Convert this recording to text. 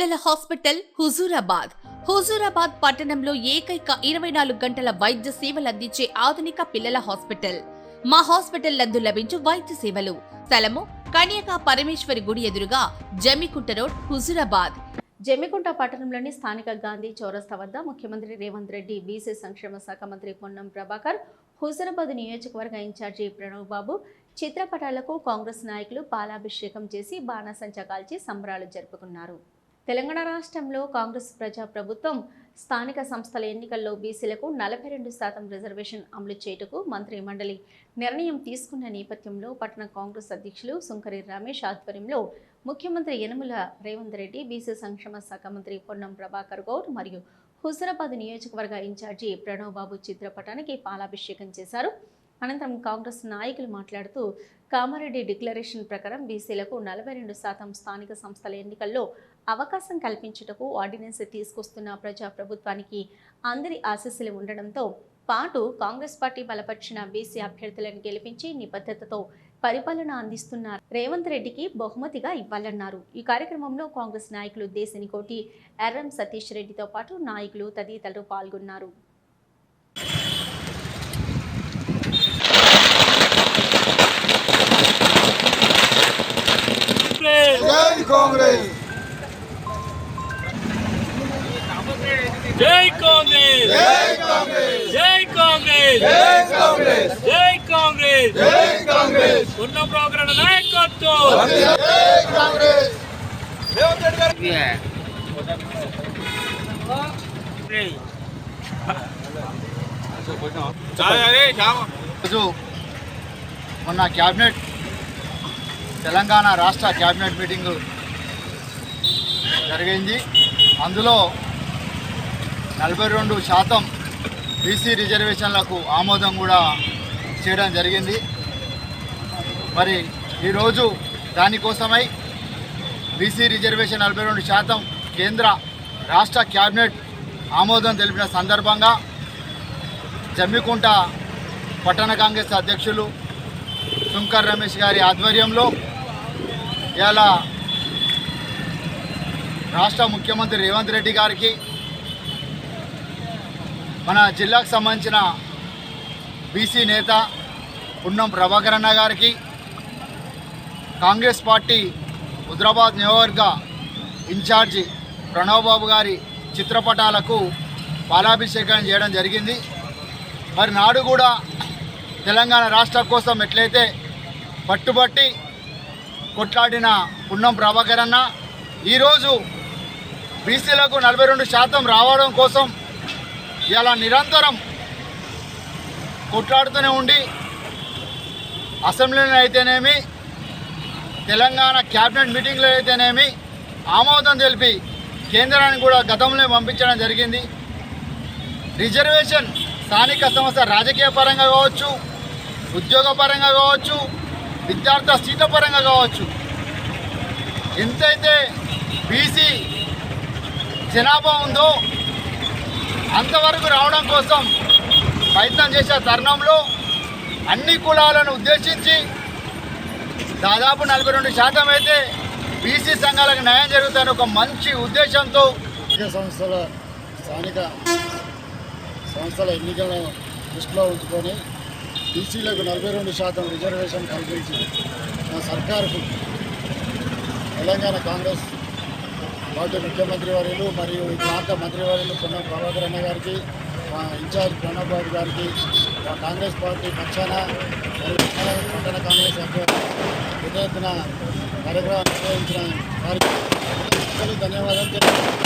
పిల్లల హాస్పిటల్ హుజూరాబాద్. హుజూరాబాద్ పట్టణంలో ఏకైక ఇరవై నాలుగు గంటల వైద్య సేవలు అందించే ఆధునిక పిల్లల హాస్పిటల్. మా హాస్పిటల్ నందు లభించు వైద్య సేవలు. స్థలము కన్యకా పరమేశ్వరి గుడి ఎదురుగా జమికుంట రోడ్ హుజూరాబాద్. జమ్మికుంట పట్టణంలోని స్థానిక గాంధీ చౌరస్తా వద్ద ముఖ్యమంత్రి రేవంత్ రెడ్డి బీసీ సంక్షేమ శాఖ మంత్రి పొన్నం ప్రభాకర్ హుజరాబాద్ నియోజకవర్గ ఇన్ఛార్జి ప్రణవ్ బాబు చిత్రపటాలకు కాంగ్రెస్ నాయకులు పాలాభిషేకం చేసి బాణాసంచా కాల్చి సంబరాలు జరుపుకున్నారు. తెలంగాణ రాష్ట్రంలో కాంగ్రెస్ ప్రజా ప్రభుత్వం స్థానిక సంస్థల ఎన్నికల్లో బీసీలకు నలభై రెండు శాతం రిజర్వేషన్ అమలు చేయుటకు మంత్రి మండలి నిర్ణయం తీసుకున్న నేపథ్యంలో పట్టణ కాంగ్రెస్ అధ్యక్షులు సుంకరి రమేష్ ఆధ్వర్యంలో ముఖ్యమంత్రి యనమల రేవంత్ రెడ్డి బీసీ సంక్షేమ శాఖ మంత్రి పొన్నం ప్రభాకర్ గౌడ్ మరియు హుజరాబాద్ నియోజకవర్గ ఇన్ఛార్జి ప్రణవ్ బాబు చిత్రపటానికి పాలాభిషేకం చేశారు. అనంతరం కాంగ్రెస్ నాయకులు మాట్లాడుతూ కామారెడ్డి డిక్లరేషన్ ప్రకారం బీసీలకు నలభై రెండు శాతం స్థానిక సంస్థల ఎన్నికల్లో అవకాశం కల్పించుటకు ఆర్డినెన్స్ తీసుకొస్తున్న ప్రజా ప్రభుత్వానికి అందరి ఆశీస్సులు ఉండడంతో పాటు కాంగ్రెస్ పార్టీ బలపరిచిన బీసీ అభ్యర్థులను గెలిపించి నిబద్ధతతో పరిపాలన అందిస్తున్న రేవంత్ రెడ్డికి బహుమతిగా ఇవ్వాలన్నారు. ఈ కార్యక్రమంలో కాంగ్రెస్ నాయకులు దేశనికోటి ఎర్రం సతీష్ రెడ్డితో పాటు నాయకులు తదితరులు పాల్గొన్నారు. జై కాంగ్రెస్! జై కాంగ్రెస్! జై కాంగ్రెస్! జై కాంగ్రెస్! జై కాంగ్రెస్! జై కాంగ్రెస్! ఉన్న ప్రోగ్రాం నాయకత్వం! మొన్న క్యాబినెట్ తెలంగాణ రాష్ట్ర క్యాబినెట్ మీటింగ్ జరిగింది. అందులో నలభై రెండు శాతం బీసీ రిజర్వేషన్లకు ఆమోదం కూడా చేయడం జరిగింది. మరి ఈరోజు దానికోసమై బీసీ రిజర్వేషన్ నలభై రెండు శాతం కేంద్ర రాష్ట్ర క్యాబినెట్ ఆమోదం తెలిపిన సందర్భంగా జమ్మికుంట పట్టణ కాంగ్రెస్ అధ్యక్షులు శంకర్ రమేష్ గారి ఆధ్వర్యంలో ఇలా రాష్ట్ర ముఖ్యమంత్రి రేవంత్ రెడ్డి గారికి మన జిల్లాకు సంబంధించిన బీసీ నేత పున్నం ప్రభాకర్ అన్న గారికి కాంగ్రెస్ పార్టీ హుద్రాబాద్ నియోజకవర్గ ఇన్ఛార్జి ప్రణవ్ బాబు గారి చిత్రపటాలకు పాలాభిషేకం చేయడం జరిగింది. మరి నాడు కూడా తెలంగాణ రాష్ట్రం కోసం ఎట్లయితే పట్టుబట్టి కొట్లాడిన పున్నం ప్రభాకర్ అన్న ఈరోజు బీసీలకు నలభై రెండు శాతం రావడం కోసం ఇలా నిరంతరం కొట్లాడుతూనే ఉండి అసెంబ్లీలో అయితేనేమి తెలంగాణ క్యాబినెట్ మీటింగ్లో అయితేనేమి ఆమోదం తెలిపి కేంద్రాన్ని కూడా గతంలో పంపించడం జరిగింది. రిజర్వేషన్ స్థానిక సంస్థ రాజకీయ పరంగా కావచ్చు ఉద్యోగ పరంగా కావచ్చు విద్యార్థుల సీట్ల పరంగా కావచ్చు. ఎంతైతే బీసీ జనాభా ఉందో అంతవరకు రావడం కోసం ప్రయత్నం చేసే తరుణంలో అన్ని కులాలను ఉద్దేశించి దాదాపు నలభై రెండు శాతం అయితే బీసీ సంఘాలకు న్యాయం జరుగుతుందని ఒక మంచి ఉద్దేశంతో సంస్థల స్థానిక సంస్థల ఎన్నికలను దృష్టిలో ఉంచుకొని బీసీలకు నలభై రెండు శాతం రిజర్వేషన్ కల్పించి మా సర్కారుకు తెలంగాణ కాంగ్రెస్ పార్టీ ముఖ్యమంత్రి వర్యులు మరియు ఈ ప్రాంత మంత్రివర్యులు పొన్నం ప్రభాకర్ అన్న గారికి మా ఇన్ఛార్జ్ ప్రణబ్ బాబు గారికి మా కాంగ్రెస్ పార్టీ పక్షాన పట్టణ కాంగ్రెస్ అభ్యర్థి పెద్ద ఎత్తున కార్యక్రమం నిర్వహించిన వారికి ధన్యవాదాలు. తెలియజేస్తున్నాను